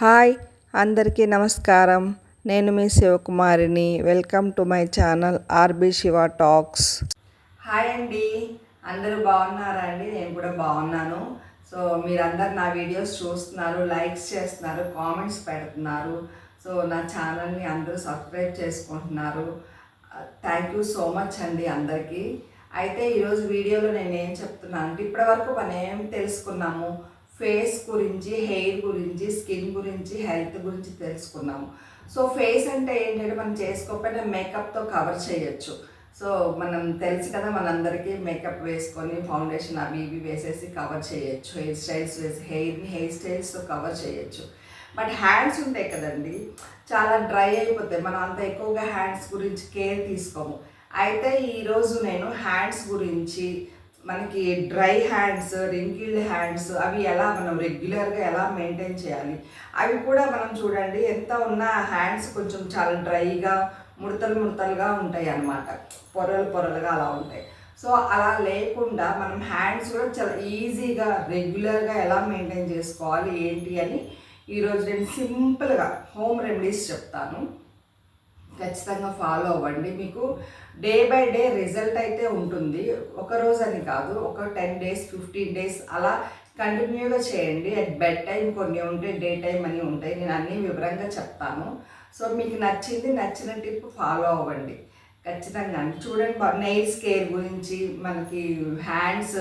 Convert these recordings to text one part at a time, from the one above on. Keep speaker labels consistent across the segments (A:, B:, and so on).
A: Hi అందరికీ నమస్కారం. నేను మీ శివకుమారిని. Welcome to my channel RB Shiva talks. Hi అండి. అందరూ బాగున్నారా అండి? నేను కూడా బాగున్నాను. సో మీరందరు నా వీడియోస్ చూస్తున్నారు లైక్స్ చేస్తున్నారు కామెంట్స్ పెడుతున్నారు. సో నా ఛానల్ని అందరూ సబ్స్క్రైబ్ చేసుకుంటున్నారు. థ్యాంక్ యూ సో మచ్ అండి అందరికీ. అయితే ఈరోజు వీడియోలో నేను ఏం చెప్తున్నాను అంటే ఇప్పటివరకు మనం ఏం తెలుసుకున్నాము? ఫేస్ గురించి హెయిర్ గురించి స్కిన్ గురించి హెల్త్ గురించి తెలుసుకున్నాము. సో ఫేస్ అంటే ఏంటంటే మనం చేసుకోకపోయినా మేకప్తో కవర్ చేయొచ్చు. సో మనం తెలుసు కదా మనందరికీ మేకప్ వేసుకొని ఫౌండేషన్ అవి ఇవి వేసేసి కవర్ చేయొచ్చు. హెయిర్ స్టైల్స్ వేసి హెయిర్ని హెయిర్ స్టైల్స్తో కవర్ చేయొచ్చు. బట్ హ్యాండ్స్ ఉంటాయి కదండి చాలా డ్రై అయిపోతాయి. మనం అంత ఎక్కువగా హ్యాండ్స్ గురించి కేర్ తీసుకోము. అయితే ఈరోజు నేను హ్యాండ్స్ గురించి మనకి డ్రై హ్యాండ్స్ రింకిల్డ్ హ్యాండ్స్ అవి ఎలా మనం రెగ్యులర్గా ఎలా మెయింటైన్ చేయాలి? అవి కూడా మనం చూడండి ఎంత ఉన్నా హ్యాండ్స్ కొంచెం చాలా డ్రైగా ముడతలు ముడతలుగా ఉంటాయి అన్నమాట. పొరలు పొరలుగా అలా ఉంటాయి. సో అలా లేకుండా మనం హ్యాండ్స్ కూడా చాలా ఈజీగా రెగ్యులర్గా ఎలా మెయింటైన్ చేసుకోవాలి ఏంటి అని ఈరోజు నేను సింపుల్గా హోమ్ రెమెడీస్ చెప్తాను. ఖచ్చితంగా ఫాలో అవ్వండి. మీకు డే బై డే రిజల్ట్ అయితే ఉంటుంది. ఒక రోజు అని కాదు ఒక టెన్ డేస్ ఫిఫ్టీన్ డేస్ అలా కంటిన్యూగా చేయండి. అట్ బెడ్ టైం కొన్ని ఉంటాయి డే టైం అని ఉంటాయి. నేను అన్నీ వివరంగా చెప్తాను. సో మీకు నచ్చింది నచ్చిన టిప్ ఫాలో అవ్వండి. ఖచ్చితంగా అండి. చూడండి నెయిల్స్ కేర్ గురించి మనకి హ్యాండ్స్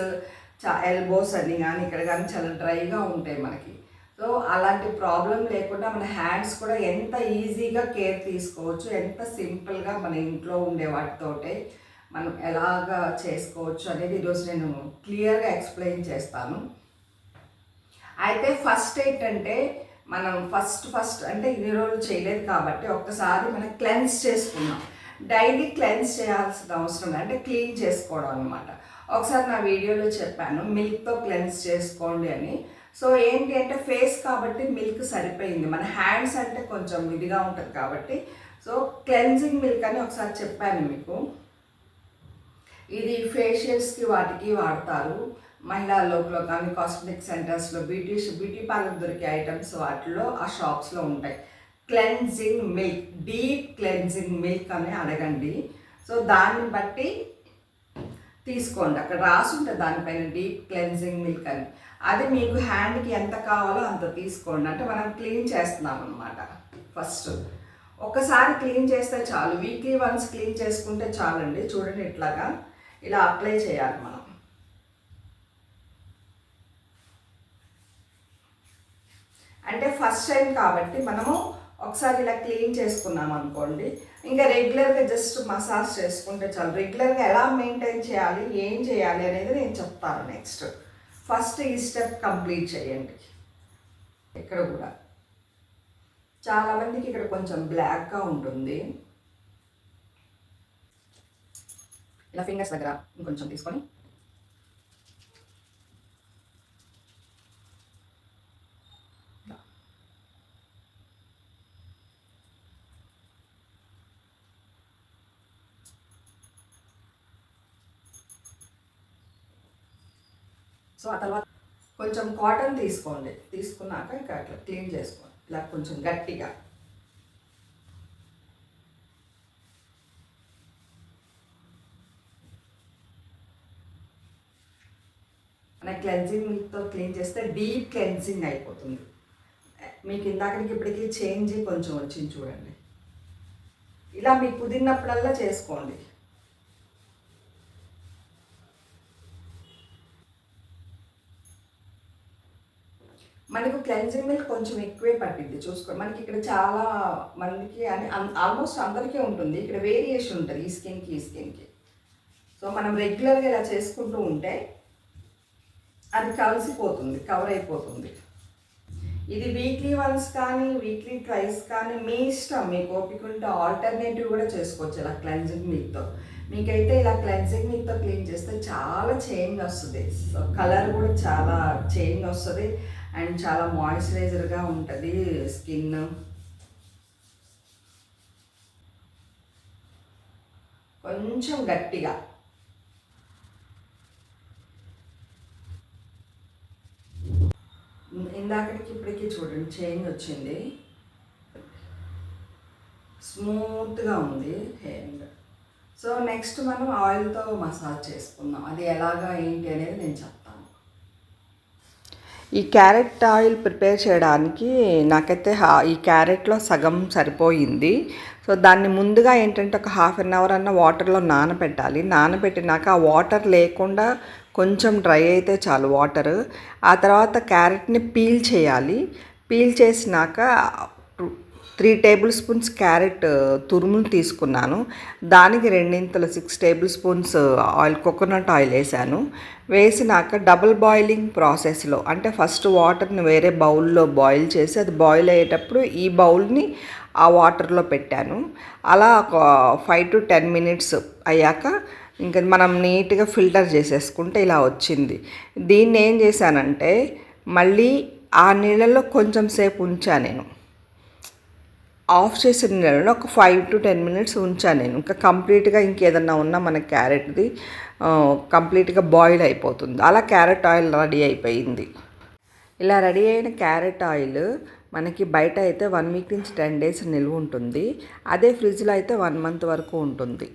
A: చా ఎల్బోస్ అని కానీ ఇక్కడ కానీ చాలా డ్రైగా ఉంటాయి మనకి. సో అలాంటి ప్రాబ్లం లేకుండా మన హ్యాండ్స్ కూడా ఎంత ఈజీగా కేర్ తీసుకోవచ్చు ఎంత సింపుల్గా మన ఇంట్లో ఉండే వాటితోటే మనం ఎలాగా చేసుకోవచ్చు అనేది ఈరోజు నేను క్లియర్గా ఎక్స్ప్లెయిన్ చేస్తాను. అయితే ఫస్ట్ ఏంటంటే మనం ఫస్ట్ ఫస్ట్ అంటే ఇన్ని రోజులు చేయలేదు కాబట్టి ఒక్కసారి మనం క్లెన్స్ చేసుకున్నాం డైలీ క్లెన్స్ చేయాల్సిన అవసరం అంటే క్లీన్ చేసుకోవడం అనమాట ఒకసారి నా వీడియోలో చెప్పాను మిల్క్తో క్లెన్స్ చేసుకోండి అని. సో ఏంటి అంటే ఫేస్ కాబట్టి మిల్క్ సరిపోయింది. మన హ్యాండ్స్ అంటే కొంచెం ఇదిగా ఉంటుంది కాబట్టి. సో క్లెన్జింగ్ మిల్క్ అని ఒకసారి చెప్పాను మీకు. ఇది ఫేషియల్స్కి వాటికి వాడతారు. మహిళా లోపల కానీ కాస్మెటిక్ సెంటర్స్లో బ్యూటీ బ్యూటీ పార్లర్ దొరికే ఐటమ్స్ వాటిలో ఆ షాప్స్లో ఉంటాయి. Cleansing milk deep cleansing milk అని అడగండి. సో దాన్ని బట్టి తీసుకోండి. అక్కడ రాసి ఉంటుంది దానిపైన డీప్ క్లెన్జింగ్ మిల్క్ అని. అది మీకు హ్యాండ్కి ఎంత కావాలో అంత తీసుకోండి. అంటే మనం క్లీన్ చేస్తున్నాం అనమాట ఫస్ట్ ఒకసారి క్లీన్ చేస్తే చాలు. వీక్లీ వన్స్ క్లీన్ చేసుకుంటే చాలండి. చూడండి ఇట్లాగా. ఇలా అప్లై చేయాలి మనం. అంటే ఫస్ట్ టైం కాబట్టి మనము ఒకసారి ఇలా క్లీన్ చేసుకున్నాం అనుకోండి. ఇంకా రెగ్యులర్గా జస్ట్ మసాజ్ చేసుకుంటే చాలు. రెగ్యులర్గా ఎలా మెయింటైన్ చేయాలి? ఏం చేయాలి అనేది నేను చెప్తాను నెక్స్ట్ ఫస్ట్ ఈ స్టెప్ కంప్లీట్ చేయండి. ఇక్కడ కూడా. చాలామందికి ఇక్కడ కొంచెం బ్లాక్గా ఉంటుంది. ఇలా ఫింగర్స్ దగ్గర ఇంకొంచెం తీసుకొని సో ఆ తర్వాత కొంచెం కాటన్ తీసుకోండి. తీసుకున్నాక ఇంకా అట్లా క్లీన్ చేసుకోండి. ఇలా కొంచెం గట్టిగా. మన క్లెన్జింగ్ మిల్క్తో క్లీన్ చేస్తే డీప్ క్లెన్జింగ్ అయిపోతుంది. మీకు ఇందాకనికి ఇప్పటికీ చేంజ్ కొంచెం వచ్చింది చూడండి. ఇలా మీకు కుదిరినప్పుడల్లా చేసుకోండి. మనకు క్లెన్జింగ్ మిల్క్ కొంచెం ఎక్కువే పట్టింది చూసుకో మనకి ఇక్కడ చాలా మందికి అని ఆల్మోస్ట్ అందరికీ ఉంటుంది. ఇక్కడ వేరియేషన్ ఉంటుంది ఈ స్కిన్కి ఈ స్కిన్కి సో మనం రెగ్యులర్గా ఇలా చేసుకుంటూ ఉంటే అది కలిసిపోతుంది కవర్ అయిపోతుంది. ఇది వీక్లీ వన్స్ కానీ వీక్లీ ట్రైస్ కానీ మీ ఇష్టం. మీకు ఓపిక ఉంటే ఆల్టర్నేటివ్ కూడా చేసుకోవచ్చు ఇలా క్లెన్జింగ్ మిల్క్తో మీకైతే ఇలా క్లెన్జింగ్ మిల్క్తో క్లీన్ చేస్తే చాలా చేంజ్ వస్తుంది. సో కలర్ కూడా చాలా చేంజ్ వస్తుంది. అండ్ చాలా మాయిశ్చరైజర్గా ఉంటుంది స్కిన్. కొంచెం గట్టిగా. ఇందాకటికి ఇప్పటికి చూడండి చేంజ్ వచ్చింది. స్మూత్గా ఉంది హెయిర్. సో నెక్స్ట్ మనం ఆయిల్తో మసాజ్ చేసుకుందాం. అది ఎలాగా ఏంటి అనేది నేను చెప్తాను ఈ క్యారెట్ ఆయిల్ ప్రిపేర్ చేయడానికి నాకైతే హా- ఈ క్యారెట్లో సగం సరిపోయింది. సో దాన్ని ముందుగా ఏంటంటే ఒక హాఫ్ అన్ అవర్ అన్న వాటర్లో నానబెట్టాలి నానబెట్టినాక ఆ వాటర్ లేకుండా కొంచెం డ్రై అయితే చాలు వాటర్. ఆ తర్వాత క్యారెట్ని పీల్ చేయాలి. పీల్ చేసినాక త్రీ టేబుల్ స్పూన్స్ క్యారెట్ తురుములు తీసుకున్నాను. దానికి రెండింతలు six tablespoons oil coconut oil వేసాను. వేసినాక డబుల్ బాయిలింగ్ ప్రాసెస్లో అంటే ఫస్ట్ వాటర్ని వేరే బౌల్లో బాయిల్ చేసి అది బాయిల్ అయ్యేటప్పుడు ఈ బౌల్ని ఆ వాటర్లో పెట్టాను. అలా ఒక ఫైవ్ టు టెన్ మినిట్స్ అయ్యాక ఇంకా మనం నీట్గా ఫిల్టర్ చేసేసుకుంటే ఇలా వచ్చింది. దీన్ని ఏం చేశానంటే మళ్ళీ ఆ నీళ్ళల్లో కొంచెం సేపు ఉంచా నేను. ఆఫ్ చేసిన నేను ఒక ఫైవ్ టు టెన్ మినిట్స్ ఉంచాను నేను. ఇంకా కంప్లీట్గా ఇంకేదన్నా ఉన్నా మన క్యారెట్ది కంప్లీట్గా బాయిల్ అయిపోతుంది. అలా క్యారెట్ ఆయిల్ రెడీ అయిపోయింది. ఇలా రెడీ అయిన క్యారెట్ ఆయిల్ మనకి బయట అయితే వన్ వీక్ నుంచి టెన్ డేస్ నిల్వ ఉంటుంది. అదే ఫ్రిడ్జ్లో అయితే వన్ మంత్ వరకు ఉంటుంది.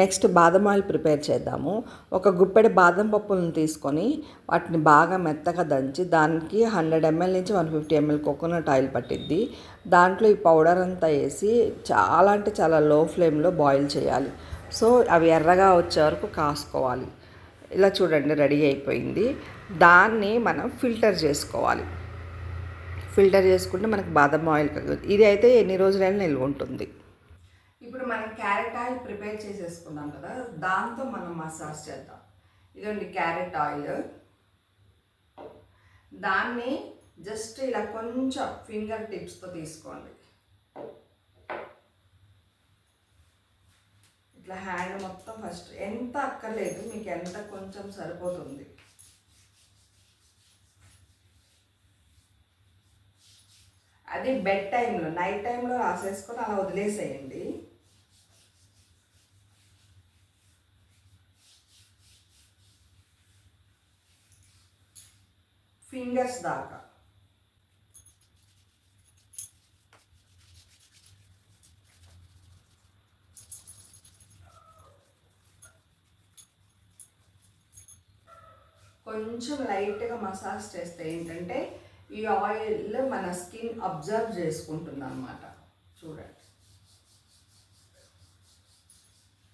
A: నెక్స్ట్ బాదం ఆయిల్ ప్రిపేర్ చేద్దాము. ఒక గుప్పెడు బాదం పప్పులను తీసుకొని వాటిని బాగా మెత్తగా దంచి దానికి హండ్రెడ్ ఎంఎల్ నుంచి one fifty ML coconut oil పట్టిద్ది. దాంట్లో ఈ పౌడర్ అంతా వేసి చాలా అంటే చాలా లో ఫ్లేమ్లో బాయిల్ చేయాలి. సో అవి ఎర్రగా వచ్చే వరకు కాసుకోవాలి. ఇలా చూడండి రెడీ అయిపోయింది. దాన్ని మనం ఫిల్టర్ చేసుకోవాలి. ఫిల్టర్ చేసుకుంటే మనకు బాదం ఆయిల్ ఇది అయితే ఎన్ని రోజులైనా నిల్వ ఉంటుంది. ఇప్పుడు మనం క్యారెట్ ఆయిల్ ప్రిపేర్ చేసేసుకున్నాం కదా దాంతో మనం మసాజ్ చేద్దాం. ఇదండి క్యారెట్ ఆయిల్. దాన్ని జస్ట్ ఇలా కొంచెం ఫింగర్ టిప్స్తో తీసుకోండి. ఇట్లా హ్యాండ్ మొత్తం ఫస్ట్ ఎంత అక్కర్లేదు మీకు ఎంత కొంచెం సరిపోతుంది. అది బెడ్ టైంలో నైట్ టైంలో రాసేసుకొని అలా వదిలేసేయండి. ఫింగర్స్ దాకా. కొంచెం లైట్గా మసాజ్ చేస్తే ఏంటంటే ఈ ఆయిల్ మన స్కిన్ అబ్జర్వ్ చేసుకుంటుంది అనమాట చూడండి.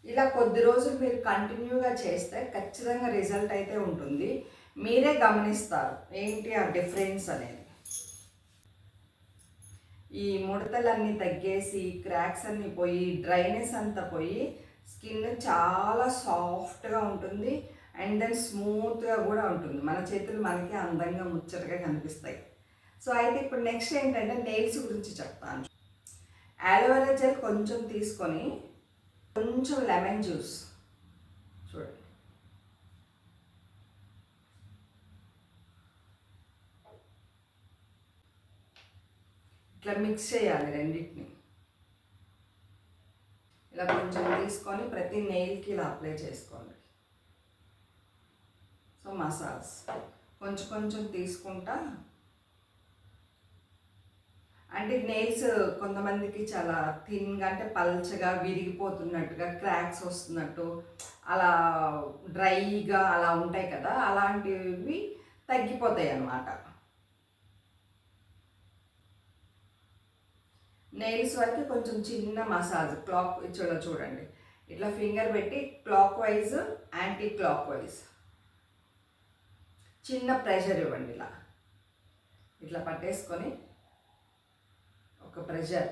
A: ఇలా కొద్ది రోజులు మీరు కంటిన్యూగా చేస్తే ఖచ్చితంగా రిజల్ట్ అయితే ఉంటుంది. మీరే గమనిస్తారు ఏంటి ఆ డిఫరెన్స్ అనేది. ఈ ముడతలన్నీ తగ్గేసి క్రాక్స్ అన్నీ పోయి డ్రైనెస్ అంతా పోయి స్కిన్ చాలా సాఫ్ట్గా ఉంటుంది. అండ్ దెన్ స్మూత్గా కూడా ఉంటుంది. మన చేతులు మనకి అందంగా ముచ్చటగా కనిపిస్తాయి. సో అయితే ఇప్పుడు నెక్స్ట్ ఏంటంటే నెయిల్స్ గురించి చెప్తాను. యాలోవెరా జెల్ కొంచెం తీసుకొని కొంచెం లెమన్ జ్యూస్ చూడండి ఇట్లా మిక్స్ చేయాలి రెండింటిని. ఇలా కొంచెం తీసుకొని ప్రతి నెయిల్కి ఇలా అప్లై చేసుకోండి. సో మసాజ్ కొంచెం కొంచెం తీసుకుంటా. అంటే నెయిల్స్ కొంతమందికి చాలా థిన్గా అంటే పల్చగా విరిగిపోతున్నట్టుగా క్రాక్స్ వస్తున్నట్టు అలా డ్రైగా అలా ఉంటాయి కదా అలాంటివి తగ్గిపోతాయి అన్నమాట. నెయిల్స్ వరకు కొంచెం చిన్న మసాజ్ క్లాక్ ఇచ్చో చూడండి. ఇట్లా ఫింగర్ పెట్టి clockwise anticlockwise చిన్న ప్రెషర్ ఇవ్వండి ఇలా. ఇట్లా పట్టేసుకొని ఒక ప్రెషర్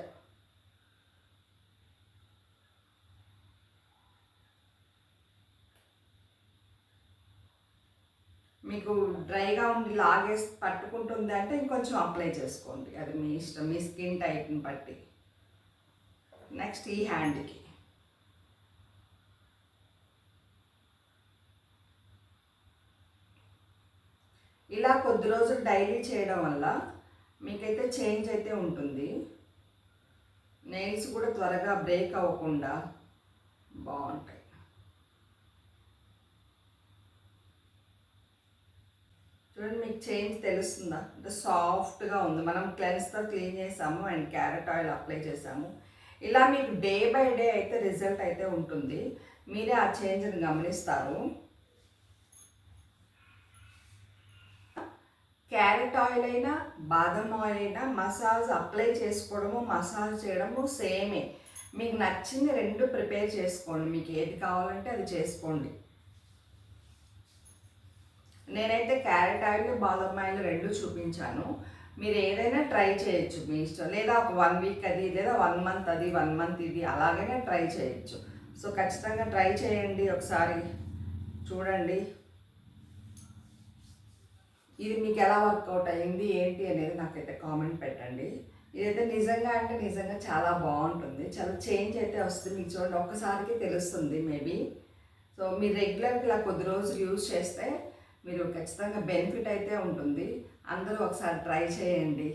A: మీకు డ్రైగా ఉండి లాగేసి పట్టుకుంటుంది అంటే ఇంకొంచెం అప్లై చేసుకోండి. అది మీ ఇష్టం మీ స్కిన్ టైప్ని బట్టి. నెక్స్ట్ ఈ హ్యాండ్కి ఇలా కొద్ది రోజులు డైలీ చేయడం వల్ల మీకైతే చేంజ్ అయితే ఉంటుంది. నెయిల్స్ కూడా త్వరగా బ్రేక్ అవ్వకుండా బాగుంటాయి. చూడండి మీకు చేంజ్ తెలుస్తుందా? అంటే సాఫ్ట్గా ఉంది. మనం క్లెన్స్తో క్లీన్ చేసాము అండ్ క్యారెట్ ఆయిల్ అప్లై చేసాము. ఇలా మీకు డే బై డే అయితే రిజల్ట్ అయితే ఉంటుంది. మీరే ఆ చేంజ్ని గమనిస్తారు. క్యారెట్ ఆయిల్ అయినా బాదం ఆయిల్ అయినా మసాజ్ అప్లై చేసుకోవడము మసాజ్ చేయడము సేమే మీకు నచ్చింది రెండు ప్రిపేర్ చేసుకోండి. మీకు ఏది కావాలంటే అది చేసుకోండి. నేనైతే క్యారెట్ ఆయిల్ బాదం ఆయిల్ రెండు చూపించాను. మీరు ఏదైనా ట్రై చేయొచ్చు మీ ఇష్టం. లేదా ఒక వన్ వీక్ అది లేదా వన్ మంత్ అది వన్ మంత్ ఇది అలాగైనా ట్రై చేయొచ్చు. సో ఖచ్చితంగా ట్రై చేయండి ఒకసారి. చూడండి. ఇది మీకు ఎలా వర్కౌట్ అయింది ఏంటి అనేది నాకైతే కామెంట్ పెట్టండి. ఇదైతే నిజంగా అంటే నిజంగా చాలా బాగుంటుంది. చాలా చేంజ్ అయితే వస్తుంది మీకు చూడండి. ఒక్కసారికి తెలుస్తుంది మేబీ. సో మీరు రెగ్యులర్గా ఇలా కొద్ది రోజులు యూజ్ చేస్తే మీరు ఖచ్చితంగా బెనిఫిట్ అయితే ఉంటుంది. అందరూ ఒకసారి ట్రై చేయండి.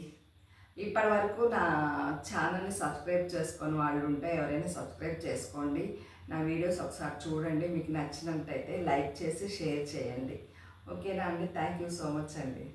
A: ఇప్పటి వరకు నా ఛానల్ని సబ్స్క్రైబ్ చేసుకొని వాళ్ళు ఉంటే ఎవరైనా సబ్స్క్రైబ్ చేసుకోండి. నా వీడియోస్ ఒకసారి చూడండి. మీకు నచ్చినట్టయితే లైక్ చేసి షేర్ చేయండి. ఓకేనా అండి? థ్యాంక్ యూ సో మచ్ అండి.